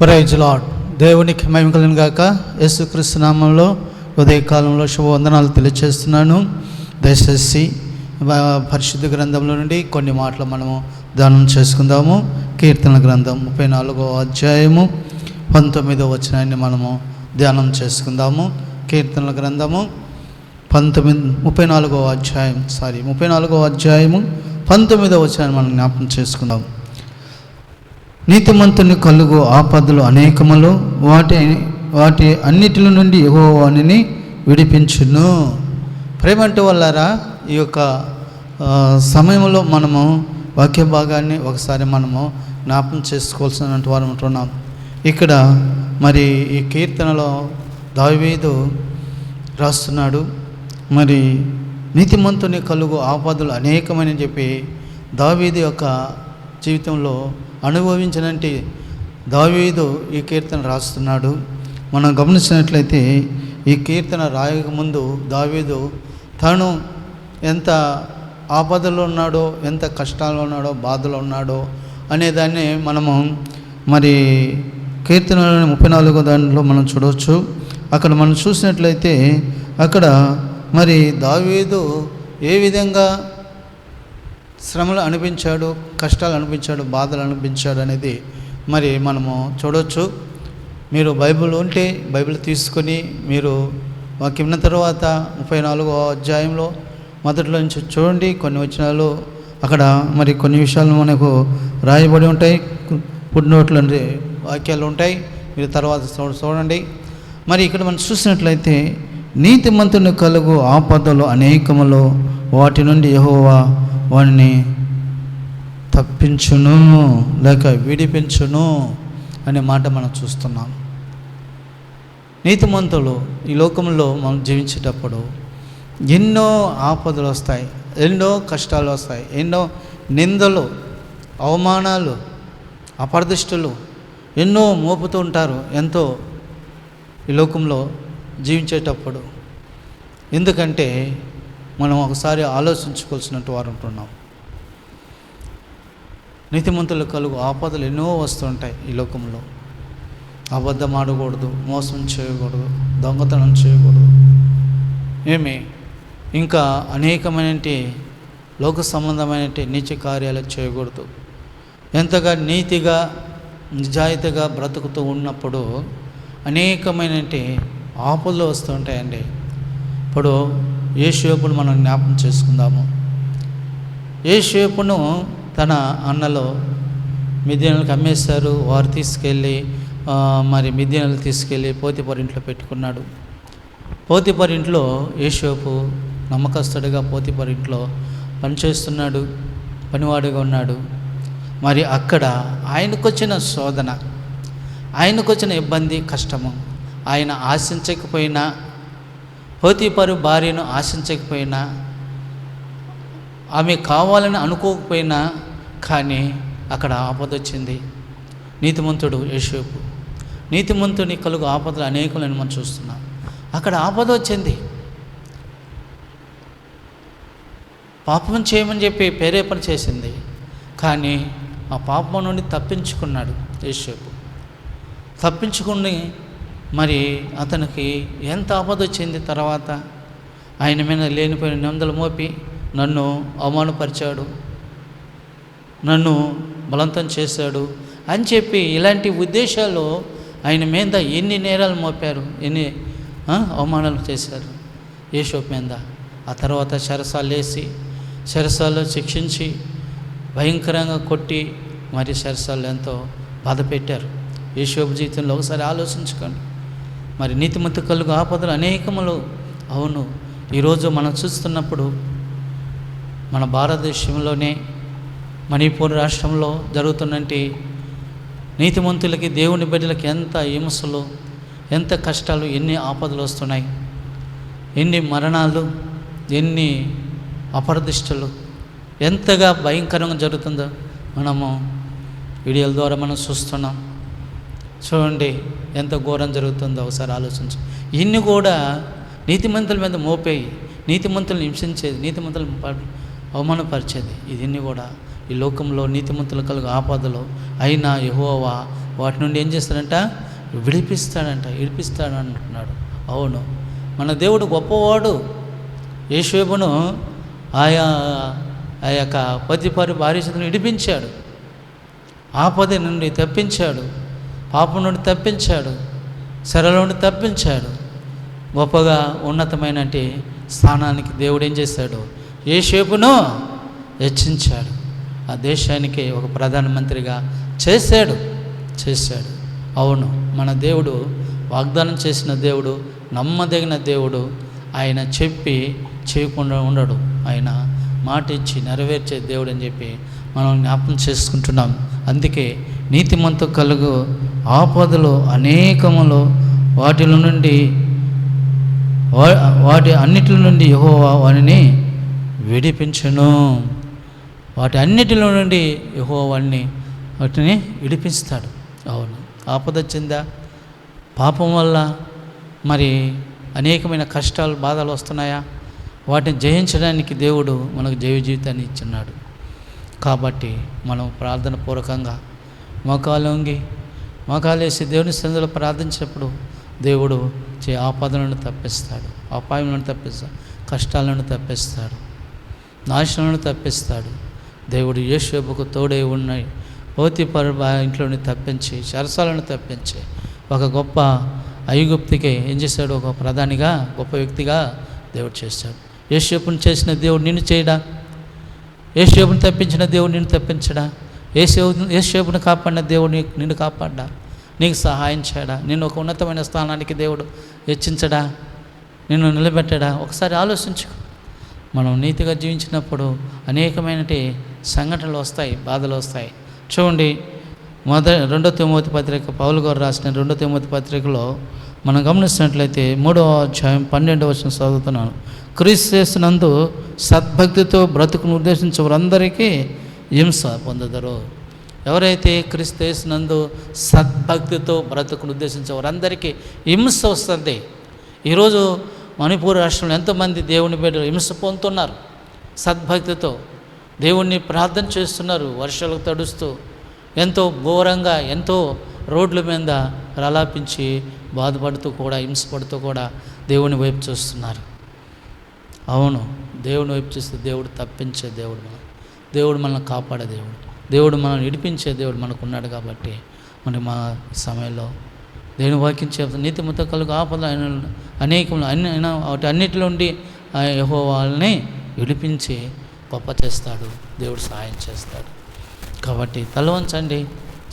Praise lord దేవునికి మహిమ కలిగిన గాక యేసుక్రీస్తు నామంలో ఉదయకాలంలో శుభవందనాలు తెలియజేస్తున్నాను దయచేసి పరిశుద్ధ గ్రంథంలో నుండి కొన్ని మాటలు మనము ధ్యానం చేసుకుందాము. కీర్తన గ్రంథం ముప్పై నాలుగో అధ్యాయము పంతొమ్మిదో వచనాన్ని మనము ధ్యానం చేసుకుందాము. కీర్తనల గ్రంథము పంతొమ్మిది ముప్పై నాలుగో అధ్యాయం సారీ ముప్పై నాలుగో అధ్యాయము పంతొమ్మిదో వచనాన్ని మనం జ్ఞాపకం చేసుకుందాము. నీతిమంతుని కలుగు ఆపదలు అనేకములు. వాటి వాటి అన్నిటిల నుండి యెహోవాని విడిపించును. ప్రేమంటే వల్లారా ఈ యొక్క సమయంలో మనము వాక్య భాగాన్ని ఒకసారి మనము జ్ఞాపం చేసుకోవాల్సిన వారు ఉంటున్నాం. ఇక్కడ మరి ఈ కీర్తనలో దావేదు రాస్తున్నాడు. మరి నీతిమంతుని కలుగు ఆపదలు అనేకమని చెప్పి దావీదు యొక్క జీవితంలో అనుభవించినట్టు దావీదు ఈ కీర్తన రాస్తున్నాడు. మనం గమనించినట్లయితే ఈ కీర్తన రాయకముందు దావీదు తాను ఎంత ఆపదలో ఉన్నాడో ఎంత కష్టాల్లో ఉన్నాడో బాధలో ఉన్నాడో అనేదాన్ని మనము మరి కీర్తనలోని ముప్పై నాలుగో దానిలో మనం చూడవచ్చు. అక్కడ మనం చూసినట్లయితే అక్కడ మరి దావీదు ఏ విధంగా శ్రమలు అనిపించాడు కష్టాలు అనిపించాడు బాధలు అనిపించాడు అనేది మరి మనము చూడవచ్చు మీరు బైబిల్ ఉంటే బైబిల్ తీసుకొని మీరు వాక్యం తర్వాత ముప్పై నాలుగో అధ్యాయంలో మొదట్లో నుంచి చూడండి కొన్ని వచనాలు. అక్కడ మరి కొన్ని విషయాలు మనకు రాయబడి ఉంటాయి పుట్టినోట్లు వాక్యాలు ఉంటాయి. మీరు తర్వాత చూడండి. మరి ఇక్కడ మనం చూసినట్లయితే నీతిమంతుని కలుగు ఆపదలు అనేకములు. వాటి నుండి యహోవా వాడిని తప్పించును లేక విడిపించును అనే మాట మనం చూస్తున్నాం. నీతిమంతులు ఈ లోకంలో మనం జీవించేటప్పుడు ఎన్నో ఆపదలు వస్తాయి ఎన్నో కష్టాలు వస్తాయి ఎన్నో నిందలు అవమానాలు అపర్దిష్టులు ఎన్నో మోపుతూ ఉంటారు ఎంతో ఈ లోకంలో జీవించేటప్పుడు. ఎందుకంటే మనం ఒకసారి ఆలోచించుకోవాల్సినట్టు వారు ఉంటున్నాం. నీతిమంతులు కలుగు ఆపదలు ఎన్నో వస్తుంటాయి ఈ లోకంలో. అబద్ధం ఆడకూడదు మోసం చేయకూడదు దొంగతనం చేయకూడదు. ఏమి? ఇంకా అనేకమైన లోక సంబంధమైన నీచ కార్యాలు చేయకూడదు. ఎంతగా నీతిగా నిజాయితీగా బ్రతుకుతూ ఉన్నప్పుడు అనేకమైన ఆపదలు వస్తుంటాయండి. ఇప్పుడు ఏ షేపును మనం జ్ఞాపకం చేసుకుందాము. ఏ షేపును తన అన్నలో మిద్యనలకు అమ్మేశారు వారు తీసుకెళ్ళి మరి మిద్యనలు తీసుకెళ్ళి పోతిపరి ఇంట్లో పెట్టుకున్నాడు. పోతిపరి ఇంట్లో ఏషోపు నమ్మకస్తుడిగా పోతిపరి ఇంట్లో పనిచేస్తున్నాడు పనివాడిగా ఉన్నాడు. మరి అక్కడ ఆయనకొచ్చిన శోధన ఆయనకొచ్చిన ఇబ్బంది కష్టము ఆయన ఆశించకపోయినా పోతీపరు భార్యను ఆశించకపోయినా ఆమె కావాలని అనుకోకపోయినా కానీ అక్కడ ఆపద వచ్చింది. నీతిమంతుడు యశోపు నీతిమంతుని కలుగు ఆపదలు అనేకులని మనం చూస్తున్నాం. అక్కడ ఆపద వచ్చింది. పాపం చేయమని చెప్పి ప్రేరేపణ చేసింది. కానీ ఆ పాపం నుండి తప్పించుకున్నాడు యశోపు తప్పించుకుని మరి అతనికి ఎంత ఆపదొచ్చింది తర్వాత? ఆయన మీద లేనిపోయిన నిందలు మోపి నన్ను అవమానపరిచాడు. నన్ను బలవంతం చేశాడు అని చెప్పి ఇలాంటి ఉద్దేశాలు ఆయన మీద ఎన్ని నేరాలు మోపారు? ఎన్ని అవమానాలు చేశారు? యేషోప్ మీద. ఆ తర్వాత శరసాలు వేసి శరసాలు శిక్షించి భయంకరంగా కొట్టి మరి శరసాలు ఎంతో బాధ పెట్టారు. యేషోపు జీవితంలో ఒకసారి ఆలోచించుకోండి. మరి నీతిమంత కలుగు ఆపదలు అనేకములు. అవును ఈరోజు మనం చూస్తున్నప్పుడు మన భారతదేశంలోనే మణిపూర్ రాష్ట్రంలో జరుగుతున్నటి నీతిమంతులకి దేవుని బిడ్డలకి ఎంత హింసలు ఎంత కష్టాలు ఎన్ని ఆపదలు వస్తున్నాయి. ఎన్ని మరణాలు ఎన్ని అపరదిష్టలు ఎంతగా భయంకరంగా జరుగుతుందో మనము వీడియోల ద్వారా మనం చూస్తున్నాం. చూడండి ఎంత ఘోరం జరుగుతుందో ఒకసారి ఆలోచించు. ఇన్ని కూడా నీతిమంతుల మీద మోపేయి నీతిమంతులను హింసించేది నీతిమంతులను అవమానపరిచేది. ఇదిన్ని కూడా ఈ లోకంలో నీతిమంతులు కలుగు ఆపదలు అయినా యహోవా వాటి నుండి ఏం చేస్తాడంట? విడిపిస్తాడంట విడిపిస్తాడు అంటున్నాడు అవును. మన దేవుడు గొప్పవాడు. యేషేబును ఆయా ఆ యొక్క పతిపరి భార్యను విడిపించాడు. ఆపద నుండి తప్పించాడు. పాపం నుండి తప్పించాడు శరల నుండి తప్పించాడు. గొప్పగా ఉన్నతమైన స్థానానికి దేవుడు ఏం చేశాడు? ఏ షేపును హెచ్చించాడు. ఆ దేశానికి ఒక ప్రధానమంత్రిగా చేశాడు చేశాడు. అవును మన దేవుడు వాగ్దానం చేసిన దేవుడు నమ్మదగిన దేవుడు ఆయన చెప్పి చేయకుండా ఉండడు. ఆయన మాట ఇచ్చి నెరవేర్చే దేవుడు అని చెప్పి మనం జ్ఞాపకం చేసుకుంటున్నాం. అందుకే నీతిమంతు కలుగు ఆపదలు అనేకములు వాటిల నుండి వా- వాటి అన్నిటి నుండి యహోవా వారిని విడిపించను. వాటి అన్నిటిలో నుండి యహో వారిని వాటిని విడిపిస్తాడు. అవును. ఆపద వచ్చిందా? పాపం వల్ల మరి అనేకమైన కష్టాలు బాధలు వస్తున్నాయా? వాటిని జయించడానికి దేవుడు మనకు జైవ జీవితాన్ని ఇచ్చున్నాడు. కాబట్టి మనం ప్రార్థన పూర్వకంగా మోకాలు మోకాలేసి దేవుని సన్నిధిలో ప్రార్థించినప్పుడు దేవుడు చే ఆపదలను తప్పిస్తాడు అపాయములను తప్పిస్తాడు కష్టాలను తప్పిస్తాడు నాశనాలను తప్పిస్తాడు. దేవుడు యేషోబుకు తోడే ఉన్నాయి పోతిపరు ఇంట్లోని తప్పించి చరసాలను తప్పించి ఒక గొప్ప ఐగుప్తికి ఏం చేశాడు? ఒక ప్రధానిగా గొప్ప వ్యక్తిగా దేవుడు చేశాడు. యేషోపుని చేసిన దేవుడు నిన్ను చేయడా? యేషోపుని తప్పించిన దేవుడు నిన్ను తప్పించడా? ఏసేపు యేషోపుని కాపాడిన దేవుడు నీకు నిన్ను కాపాడ్డా నీకు సహాయం చేయడా? నిన్ను ఒక ఉన్నతమైన స్థానానికి దేవుడు హెచ్చించడా? నిన్ను నిలబెట్టడా? ఒకసారి ఆలోచించు మనం నీతిగా జీవించినప్పుడు అనేకమైనటి సంఘటనలు వస్తాయి బాధలు వస్తాయి. చూడండి మొద రెండో తిమోతి పత్రిక పౌలు గారు రాసిన రెండో తిమోతి పత్రికలో మనం గమనిస్తున్నట్లయితే మూడవ అధ్యాయం పన్నెండవ వచ్చిన చదువుతున్నాను. చేసినందు సద్భక్తితో బ్రతుకును ఉద్దేశించే వారందరికీ హింస పొందుదరు. ఎవరైతే క్రీస్తునందు సద్భక్తితో బ్రతుకును ఉద్దేశించే వారందరికీ హింస వస్తుంది. ఈరోజు మణిపూర్ రాష్ట్రంలో ఎంతోమంది దేవుని బిడ్డలు హింస పొందుతున్నారు. సద్భక్తితో దేవుణ్ణి ప్రార్థన చేస్తున్నారు వర్షాలకు తడుస్తూ ఎంతో ఘోరంగా ఎంతో రోడ్ల మీద ప్రలాపించి బాధపడుతూ కూడా హింసపడుతూ కూడా దేవుని వైపు చూస్తున్నారు. అవును దేవుని వైపు చూస్తే దేవుడు తప్పించే దేవుడు మనం దేవుడు మనల్ని కాపాడే దేవుడు. దేవుడు మనల్ని విడిపించే దేవుడు మనకు ఉన్నాడు కాబట్టి మరి మా సమయంలో దేవుని వాక్యం చెప్తాను నీతి ముత కలుగు ఆపద అనేకములు అన్ని అయినా వాటి అన్నిటిలోండి ఆ యహో వాళ్ళని విడిపించి గొప్ప చేస్తాడు దేవుడు సహాయం చేస్తాడు. కాబట్టి తలవంచండి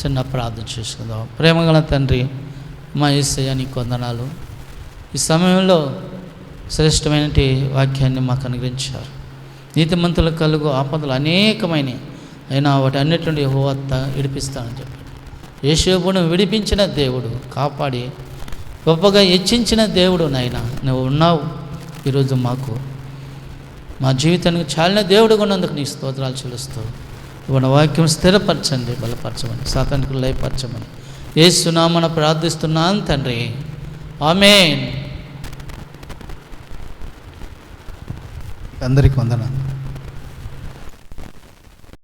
చిన్న ప్రార్థన చేసుకుందాం. ప్రేమగల తండ్రి మా ఏసయ్య కొందనాలు వందనాలు. ఈ సమయంలో శ్రేష్టమైన వాక్యాన్ని మాకు అనుగ్రహించారు. నీతిమంతులకు కలుగు ఆపదలు అనేకమైనవి అయినా వాటి అన్నిటి నుండి హోవత్త విడిపిస్తానని చెప్పాడు. యేషోబును విడిపించిన దేవుడు కాపాడి గొప్పగా హెచ్చించిన దేవుడు నాయన నువ్వు ఉన్నావు. ఈరోజు మాకు మా జీవితానికి చాలిన దేవుడు ఉన్నందుకు నీ స్తోత్రాలు చెల్లిస్తూ ఇవన్న వాక్యం స్థిరపరచండి బలపరచమని సాతానికి లయపరచమని. ఏ సునామన ప్రార్థిస్తున్నాను తండ్రి. ఆమెన్. అందరికీ వందనాలు.